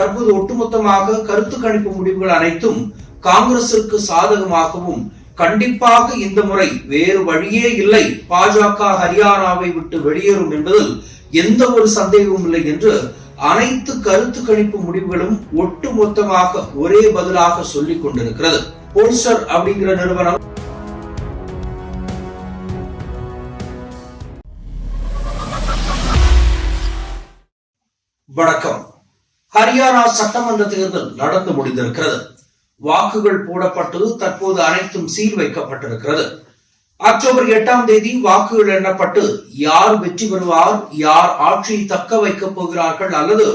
தற்போது ஒட்டுமொத்தமாக கருத்து கணிப்பு முடிவுகள் அனைத்தும் காங்கிரசிற்கு சாதகமாகவும் கண்டிப்பாக இந்த முறை வேறு வழியே இல்லை. பாஜக ஹரியானாவை விட்டு வெளியேறும் என்பதில் எந்த ஒரு சந்தேகமும் இல்லை என்று அனைத்து கருத்து கணிப்பு முடிவுகளும் ஒட்டுமொத்தமாக ஒரே பதிலாக சொல்லிக் கொண்டிருக்கிறது. போல்சர் அப்படிங்கிற நிறுவனம் வணக்கம். ஹரியானா சட்டமன்ற தேர்தல் நடந்து முடிந்திருக்கிறது. வாக்குகள் போடப்பட்டு தற்போது அனைத்தும் சீல் வைக்கப்பட்டிருக்கிறது. அக்டோபர் எட்டாம் தேதி வாக்குகள் எண்ணப்பட்டு யார் வெற்றி பெறுவார் யார் ஆட்சியை தக்க வைக்கப் போகிறார்கள் அல்லது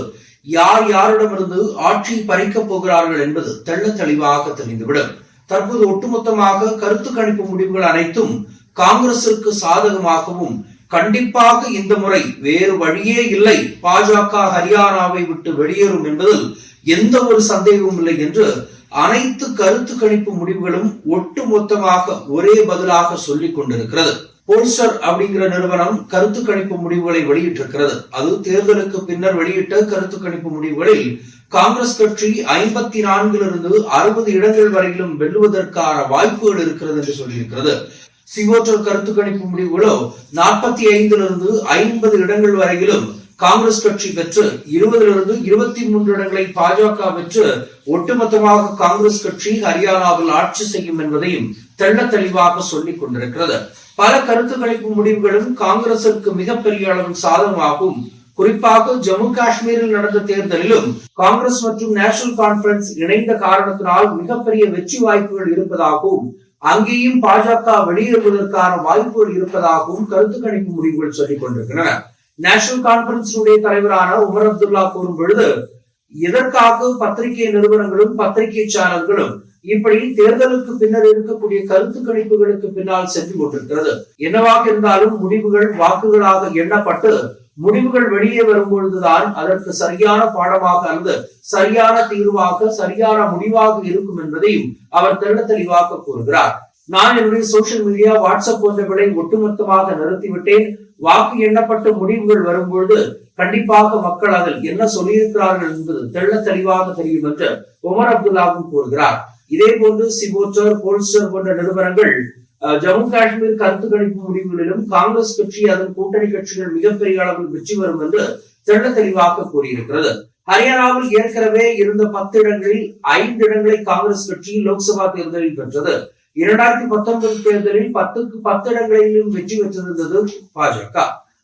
யார் யாரிடமிருந்து ஆட்சியை பறிக்கப் போகிறார்கள் என்பது தெள்ள தெளிவாக தெரிந்துவிடும். தற்போது ஒட்டுமொத்தமாக கருத்து கணிப்பு முடிவுகள் அனைத்தும் காங்கிரசிற்கு சாதகமாகவும் கண்டிப்பாக இந்த முறை வேறு வழியே இல்லை. பாஜக ஹரியானாவை விட்டு வெளியேறும் என்பதில் எந்த ஒரு சந்தேகமும் இல்லை என்று அனைத்து கருத்து கணிப்பு முடிவுகளும் ஒட்டுமொத்தமாக ஒரே பதிலாக சொல்லிக் கொண்டிருக்கிறது. போல்ஸ்டர் அப்படிங்கிற நிறுவனம் கருத்து கணிப்பு முடிவுகளை வெளியிட்டிருக்கிறது. அது தேர்தலுக்கு பின்னர் வெளியிட்ட கருத்து கணிப்பு முடிவுகளில் காங்கிரஸ் கட்சி ஐம்பத்தி நான்கிலிருந்து அறுபது இடங்கள் வரையிலும் வெல்லுவதற்கான வாய்ப்புகள் இருக்கிறது என்று சொல்லியிருக்கிறது. சிவோட்டர் கருத்து கணிப்பு முடிவுகளோ நாற்பத்தி ஐந்திலிருந்து ஐம்பது இடங்கள் வரையிலும் காங்கிரஸ் கட்சி பெற்று இருபதிலிருந்து இருபத்தி மூன்று இடங்களை பாஜக பெற்று ஒட்டுமொத்தமாக காங்கிரஸ் கட்சி ஹரியானாவில் ஆட்சி செய்யும் என்பதையும் தெள்ள தெளிவாக சொல்லிக் கொண்டிருக்கிறது. பல கருத்து கணிப்பு முடிவுகளும் காங்கிரசிற்கு மிகப்பெரிய அளவில் சாதகமாகும். குறிப்பாக ஜம்மு காஷ்மீரில் நடந்த தேர்தலிலும் காங்கிரஸ் மற்றும் நேஷனல் கான்பரன்ஸ் இணைந்த காரணத்தினால் மிகப்பெரிய வெற்றி வாய்ப்புகள் இருப்பதாகவும் அங்கேயும் பாஜக வெளியேறுவதற்கான வாய்ப்புகள் இருப்பதாகவும் கருத்து கணிப்பு முடிவுகள் சொல்லிக் கொண்டிருக்கின்றன. நேஷனல் கான்பரன்ஸினுடைய தலைவரான உமர் அப்துல்லா கூறும் பொழுது எதற்காக பத்திரிகை நிறுவனங்களும் பத்திரிகை சேனல்களும் இப்படி தேர்தலுக்கு பின்னர் இருக்கக்கூடிய கருத்து கணிப்புகளுக்கு பின்னால் சென்று கொண்டிருக்கிறது? என்னவாக இருந்தாலும் முடிவுகள் வாக்குகளாக எண்ணப்பட்டு முடிவுகள் வெளியே வரும்பொழுதுதான் அதற்கு சரியான பாடமாக அல்லது சரியான தீர்வாக சரியான முடிவாக இருக்கும் என்பதையும் அவர் தெள்ள தெளிவாக கூறுகிறார். நான் என்னுடைய சோசியல் மீடியா வாட்ஸ்அப் போன்றவர்களை ஒட்டுமொத்தமாக நிறுத்திவிட்டேன். வாக்கு எண்ணப்பட்ட முடிவுகள் வரும்பொழுது கண்டிப்பாக மக்கள் அதில் என்ன சொல்லியிருக்கிறார்கள் என்பது தெள்ள தெளிவாக தெரியும் என்று உமர் அப்துல்லாவும் கூறுகிறார். இதே போன்று சிபோச்சர் போல்ஸ்டர் போன்ற நிறுவனங்கள் ஜம்மு காஷ்மீர் கருத்து கணிப்பு முடிவுகளிலும் காங்கிரஸ் கட்சி அதன் கூட்டணி கட்சிகள் மிகப்பெரிய அளவில் வெற்றி வரும் என்று தெள்ள தெளிவாக கூறியிருக்கிறது. ஹரியானாவில் ஏற்கனவே இருந்த பத்து இடங்களில் ஐந்து இடங்களை காங்கிரஸ் கட்சி லோக்சபா தேர்தலில் பெற்றது. இரண்டாயிரத்தி பத்தொன்பது தேர்தலில் பத்துக்கு பத்து இடங்களிலும் வெற்றி பெற்றிருந்தது பாஜக.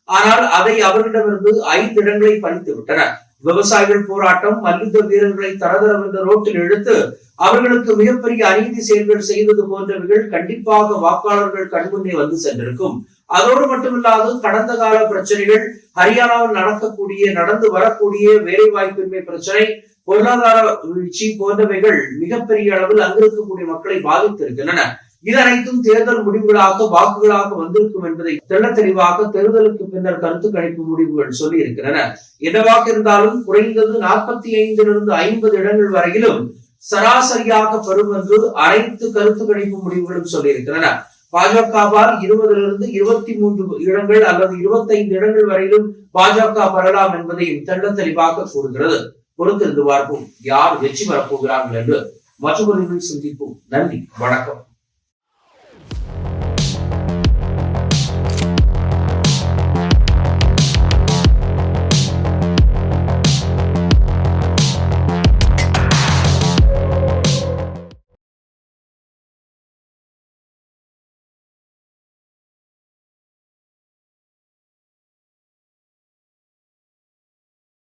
ஆனால் அதை அவர்களிடமிருந்து ஐந்து இடங்களை பறித்து விட்டனர் விவசாயிகள் போராட்டம் மல்யுத்த வீரர்களை தரதரவென்ற ரோட்டில் இழுத்து அவர்களுக்கு மிகப்பெரிய அநீதி செயல்கள் செய்வது போன்றவர்கள் கண்டிப்பாக வாக்காளர்கள் கண்முன்னே வந்து சென்றிருக்கும். அதோடு மட்டுமில்லாது கடந்த கால பிரச்சனைகள் ஹரியானாவில் நடக்கக்கூடிய நடந்து வரக்கூடிய வேலை வாய்ப்பின்மை பிரச்சனை பொருளாதார வீழ்ச்சி போன்றவைகள் மிகப்பெரிய அளவில் அங்கிருக்கக்கூடிய மக்களை பாதித்திருக்கின்றன. இது அனைத்தும் தேர்தல் முடிவுகளாக வாக்குகளாக வந்திருக்கும் என்பதை தெள்ள தெளிவாக தேர்தலுக்கு பின்னர் கருத்து கணிப்பு முடிவுகள் சொல்லி இருக்கின்றன என்னவாக இருந்தாலும் குறைந்தது நாற்பத்தி ஐந்திலிருந்து ஐம்பது இடங்கள் வரையிலும் சராசரியாக பெறும் என்று அனைத்து கருத்து கணிப்பு முடிவுகளும் சொல்லியிருக்கின்றன. பாஜகவால் இருபதிலிருந்து இருபத்தி மூன்று இடங்கள் அல்லது இருபத்தைந்து இடங்கள் வரையிலும் பாஜக பெறலாம் என்பதையும் தெள்ள தெளிவாக கூறுகிறது. பொறுத்திருந்து பார்ப்போம். யார் வெற்றி பெறப் போகிறார்கள் என்று. மற்றொரு சந்திப்போம். நன்றி. வணக்கம்.